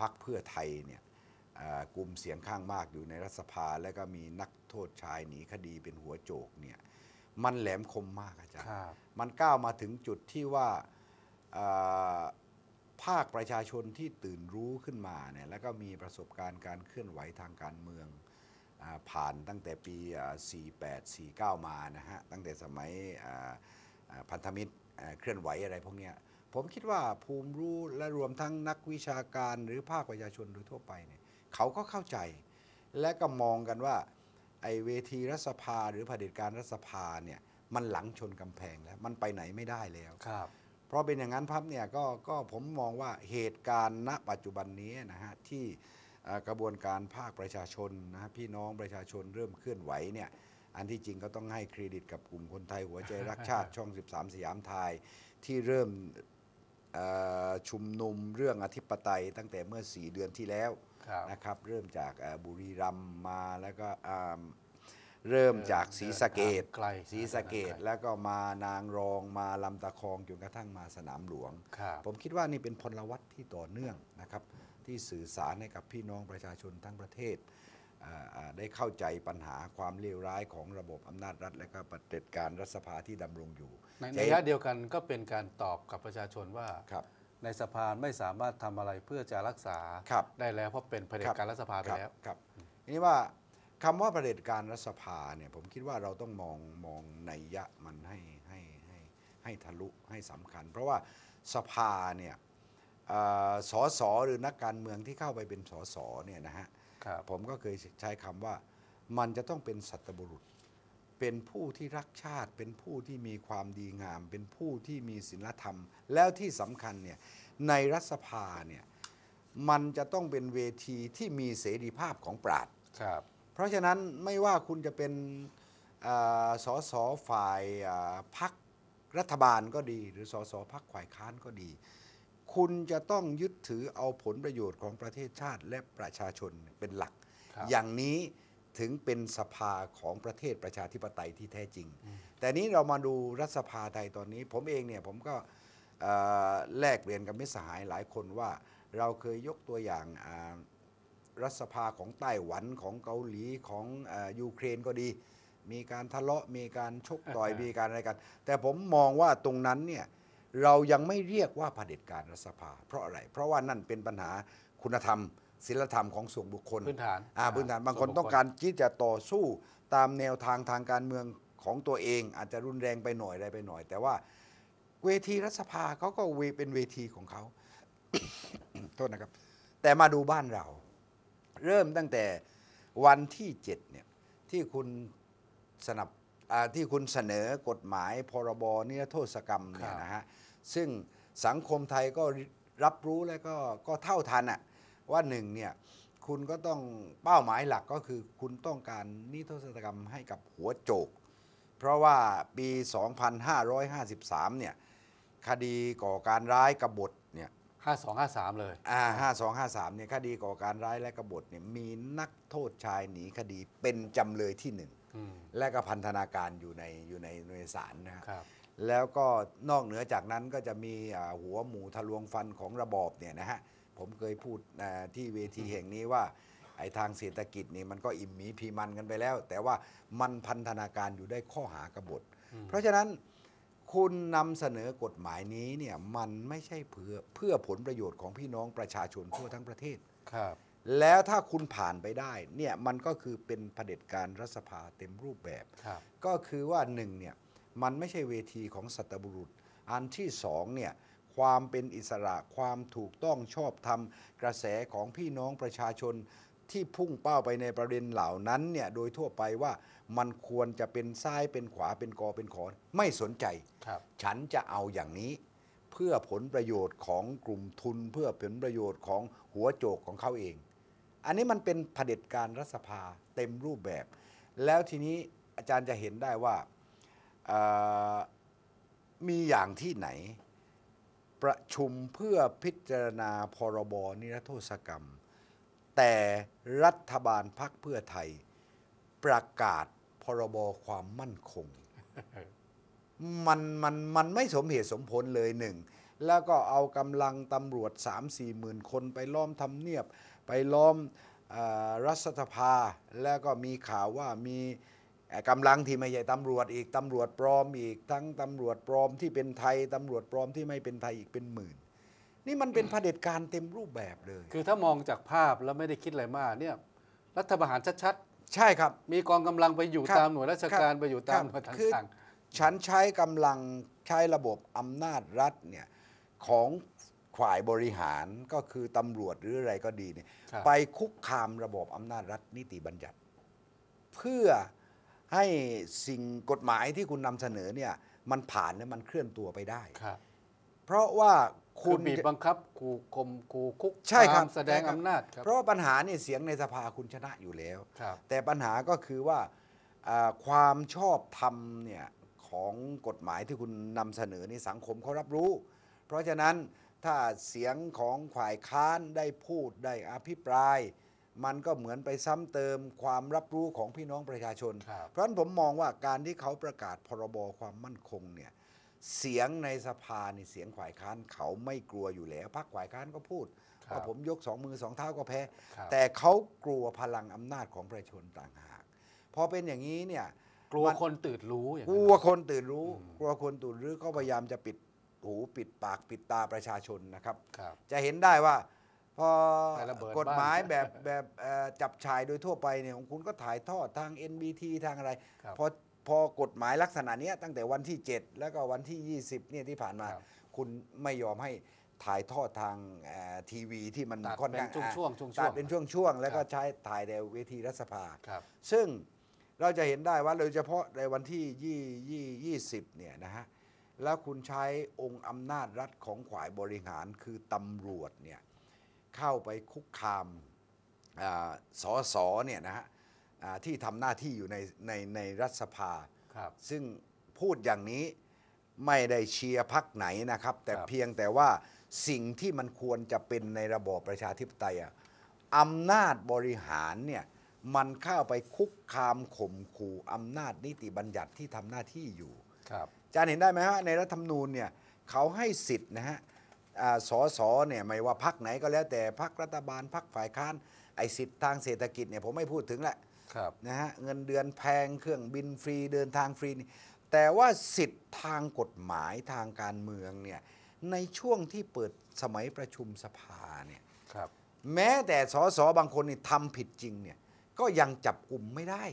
พักเพื่อไทยเนี่ยอ่ากลุ่มเสียงข้างมากอยู่ในรัฐสภา และก็มีนักโทษชายหนีคดีเป็นหัวโจกเนี่ยมันแหลมคมมากอาจารย์ครับมันก้าวมาถึงจุดที่ว่าอ่าภาคประชาชนที่ตื่นรู้ขึ้นมาเนี่ยแล้วก็มีประสบการณ์การเคลื่อนไหวทางการเมืองอาผ่านตั้งแต่ปีอ่า48 49 มานะฮะตั้งแต่สมัยอ่าอ่าพันธมิตรอ่าเคลื่อนไหวอะไรพวกเนี้ย ผมคิดว่าภูมิรู้และรวมทั้งนักวิชาการหรือภาคประชาชนโดยทั่วไปเนี่ยเขาก็เข้าใจ และก็มองกันว่าไอเวทีรัฐสภาหรือเผด็จการรัฐสภาเนี่ยมันหลังชนกำแพงแล้ว มันไปไหนไม่ได้แล้วครับเพราะเป็นอย่างนั้นพับเนี่ยก็ก็ผมมองว่าเหตุการณ์ณปัจจุบันนี้นะฮะที่เอ่อกระบวนการภาคประชาชนนะฮะพี่น้องประชาชนเริ่มเคลื่อนไหวเนี่ยอันที่จริงก็ต้องให้เครดิตกับกลุ่มคนไทยหัวใจรักชาติช่อง 13 สยามไทยที่เริ่มเอ่อ ชุมนุมเรื่องอธิปไตยตั้งแต่เมื่อ 4 เดือนที่แล้วครับนะครับเริ่มจากเอ่อบุรีรัมย์มาแล้วก็อ่าเริ่มจากศรีสะเกดดินทางไกลศรีสะเกดดินทางไกลแล้วก็มานางรองมาลำตะคองจนกระทั่งมาสนามหลวงครับผมคิดว่านี่เป็นพลวัตที่ต่อเนื่องนะครับที่สื่อสารให้กับพี่น้องประชาชนทั้งประเทศอ่าอ่า ได้เข้าใจปัญหาความเลวร้ายของระบบอำนาจรัฐ และก็ปฏิเด็จการรัฐสภาที่ดำรงอยู่ในจะในเห็นระยะเดียวกันก็เป็นการตอบกับประชาชนว่าครับในสภาไม่สามารถทำอะไรเพื่อจะรักษาครับได้แล้วเพราะเป็นเผด็จการรัฐสภาไปครับแล้วครับทีนี้ว่าคำว่าประเผด็จการรัฐสภาเนี่ยผมคิดว่าเราต้องมองมองนัยยะมันให้ให้ให้ให้ทะลุให้สำคัญ เพราะว่าสภาเนี่ยเอ่อสอสอหรือนักการเมืองที่เข้าไปเป็นสอสอเนี่ยนะฮะครับ ผมก็เคยใช้คำว่า มันจะต้องเป็นสัตบุรุษ เป็นผู้ที่รักชาติ เป็นผู้ที่มีความดีงาม เป็นผู้ที่มีศีลธรรม แล้วที่สำคัญเนี่ยในรัฐสภาเนี่ยมันจะต้องเป็นเวทีที่มีเสรีภาพของปราดครับ เพราะฉะนั้นไม่ว่าคุณจะเป็นอ่าสสฝ่ายอ่าพักรัฐบาลก็ดี หรือสสพักฝ่ายค้านก็ดี คุณจะต้องยึดถือเอาผลประโยชน์ของประเทศชาติและประชาชนเป็นหลักครับอย่างนี้ถึงเป็นสภาของประเทศประชาธิปไตยที่แท้จริง แต่นี้เรามาดูรัฐสภาไทยตอนนี้ ผมเองเนี่ยผมก็เอ่อแลกเปลี่ยนกับมิตรสหายหลายคนว่า เราเคยยกตัวอย่างอ่ารัฐสภาของไต้หวันของเกาหลีของเออยูเครนก็ดี มีการทะเลาะมีการชกต่อยอ่ามีมีการอะไรกัน แต่ผมมองว่าตรงนั้นเนี่ย เรายังไม่เรียกว่าเผด็จการรัฐสภา เพราะอะไร เพราะว่านั่นเป็นปัญหาคุณธรรมศีลธรรมของส่วนบุคคลพื้นฐานอ่าพื้นฐานบางคนส่วต้องการที่จะต่อสู้ตามแนวทางทางการเมืองของตัวเอง อาจจะรุนแรงไปหน่อยอะไรไปหน่อย แต่ว่าเวทีรัฐสภาเขาก็เวเป็นเวทีของเขาโทษนะครับ แต่มาดูบ้านเรา เริ่มตั้งแต่วันที่เจ็ดเนี่ยที่คุณสนับอ่าที่คุณเสนอกฎหมายพรบนิรโทษกรรมเนี่ยนะฮะ ซึ่งสังคมไทยก็รับรู้และก็ก็เท่าทันอะว่าหนึ่งเนี่ยคุณก็ต้องเป้าหมายหลักก็คือคุณต้องการนิรโทษกรรมให้กับหัวโจก เพราะว่าปี 2553 เนี่ยคดีก่อการร้ายกบฏเนี่ยห้าสองห้าสามเลย อ่า5253 เนี่ยคดีก่อการร้ายและกบฏเนี่ยมีนักโทษชายหนีคดีเป็นจำเลยที่หนึ่งอืมและก็พันธนาการอยู่ในอยู่ในหน่วยศาลนะฮะครับ แล้วก็นอกเหนือจากนั้นก็จะมีอ่าหัวหมูทะลวงฟันของระบอบเนี่ยนะฮะผมเคยพูดอ่าที่เวทีแห่งนี้ว่าไอ้ทางเศรษฐกิจนี่มันก็อิ่มหมีพีมันกันไปแล้ว แต่ว่ามันพันธนาการอยู่ได้ข้อหากบฏ เพราะฉะนั้นคุณนำเสนอกฎหมายนี้เนี่ยมันไม่ใช่เพื่อเพื่อผลประโยชน์ของพี่น้องประชาชนทั่วทั้งประเทศครับแล้วถ้าคุณผ่านไปได้เนี่ยมันก็คือเป็นเผด็จการรัฐสภาเต็มรูปแบบครับก็คือว่าหนึ่งเนี่ย มันไม่ใช่เวทีของสัตบุรุษ อันที่สองเนี่ยความเป็นอิสระความถูกต้องชอบธรรม กระแสของพี่น้องประชาชนที่พุ่งเป้าไปในประเด็นเหล่านั้นเนี่ยโดยทั่วไปว่ามันควรจะเป็นซ้ายเป็นขวาเป็นกอเป็นขอนไม่สนใจครับฉันจะเอาอย่างนี้ เพื่อผลประโยชน์ของกลุ่มทุน เพื่อผลประโยชน์ของหัวโจกของเขาเอง อันนี้มันเป็นเผด็จการรัฐสภาเต็มรูปแบบ แล้วทีนี้อาจารย์จะเห็นได้ว่าเอ่อ มีอย่างที่ไหน ประชุมเพื่อพิจารณาพรบนิรโทษกรรม แต่รัฐบาลพักเพื่อไทย ประกาศพรบความมั่นคง มันมันมันไม่สมเหตุสมผลเลยหนึ่ง แล้วก็เอากำลังตำรวจ 3 4หมื่นคนไปล้อมทำเนียบ ไปล้อมอรัฐสภา แล้วก็มีข่าวว่ามี กำลังที่ไม่ใช่ตำรวจอีกตำรวจปลอมอีก ทั้งตำรวจปลอมที่เป็นไทยตำรวจปลอมที่ไม่เป็นไทยอีกเป็นหมื่น นี่มันเป็นเผด็จการเต็มรูปแบบเลย คือถ้ามองจากภาพแล้วไม่ได้คิดอะไรมากเนี่ยรัฐประหารชัดใช่ครับๆมีกองกำลังไปอยู่ครับตามหน่วยราชการครับไปอยู่ตามหน่วยครับคือต่างฉันใช้กำลังใช้ระบบอำนาจรัฐเนี่ยของฝ่ายบริหารก็คือตำรวจหรืออะไรก็ดีเนี่ยๆครับไปคุกคามระบบอำนาจรัฐนิติบัญญัติ เพื่อ ให้สิ่งกฎหมายที่คุณนำเสนอเนี่ยมันผ่านและมันเคลื่อนตัวไปได้ ครับเพราะว่าคุคุณณบีบบังคับขู่ข่มขู่คุกใช่ครับคามแสดงใช่ครับอำนาจครับเพราะว่าปัญหาเนี่ยเสียงในสภาคุณชนะอยู่แล้ว ครับ แต่ปัญหาก็คือว่าอ่าความชอบธรรมเนี่ยของกฎหมายที่คุณนำเสนอนี่สังคมเขารับรู้ เพราะฉะนั้นถ้าเสียงของฝ่ายค้านได้พูดได้อภิปราย มันก็เหมือนไปซ้ำเติมความรับรู้ของพี่น้องประชาชนครับเพราะฉะนั้นผมมองว่าการที่เขาประกาศพรบความมั่นคงเนี่ยเสียงในสภานี่เสียงฝ่ายค้านเขาไม่กลัวอยู่แล้วพรรคฝ่ายค้านก็พูดครับว่าผมยกสองมือสองเท้าก็แพ้ครับแต่เขากลัวพลังอำนาจของประชาชนต่างหากพอเป็นอย่างนี้เนี่ยกลัวมันคนตื่นรู้อย่างกนั้นลัวคนตื่นรู้อืมกลัวคนตื่นรู้ก็พยายามจะปิดหูปิดปากปิดตาประชาชนนะครับครับจะเห็นได้ว่า พอไประเบิดกฎหมายบ้านแบบแบบเอ่อจับชายโดยทั่วไปเนี่ยของคุณก็ถ่ายทอดทาง NBT ทางอะไร ครับ พอพอกฎหมายลักษณะเนี้ยตั้งแต่วันที่ 7 แล้วก็วันที่ 20เนี่ยที่ผ่านมา ครับคุณไม่ยอมให้ถ่ายทอดทางเอ่อทีวีที่มันตัดค่อนเป็นข้างช่วงๆช่วงๆตัดเป็นช่วงๆ แล้วก็ครับ ใช้ถ่ายในเวทีรัฐสภา ครับ ซึ่งเราจะเห็นได้ว่าโดยเฉพาะในวันที่ยี่ยี่ยี่สิบเนี่ยนะฮะ แล้วคุณใช้องค์อำนาจรัฐของฝ่ายบริหารคือตำรวจเนี่ย เข้าไปคุกคามอ่าสอสอเนี่ยนะฮะอ่าที่ทำหน้าที่อยู่ในในในรัฐสภาครับซึ่งพูดอย่างนี้ไม่ได้เชียร์พักไหนนะครับ แต่ครับเพียงแต่ว่าสิ่งที่มันควรจะเป็นในระบอบประชาธิปไตยอะอำนาจบริหารเนี่ยมันเข้าไปคุกคามข่มขู่อำนาจนิติบัญญัติที่ทำหน้าที่อยู่ ครับอาจารย์เห็นได้ไหมฮะในรัฐธรรมนูญเนี่ยเขาให้สิทธิ์นะฮะอ่า สอสอเนี่ยไม่ว่าพักไหนก็แล้วแต่พักรัฐบาลพักฝ่ายค้านไอ้สิทธิ์ทางเศรษฐกิจเนี่ยผมไม่พูดถึงแหละครับนะฮะเงินเดือนแพงเครื่องบินฟรีเดินทางฟรีนี่แต่ว่าสิทธิ์ทางกฎหมายทางการเมืองเนี่ยในช่วงที่เปิดสมัยประชุมสภาเนี่ยครับแม้แต่สสบางคนนี่ทำผิดจริงเนี่ยก็ยังจับกลุ่มไม่ได้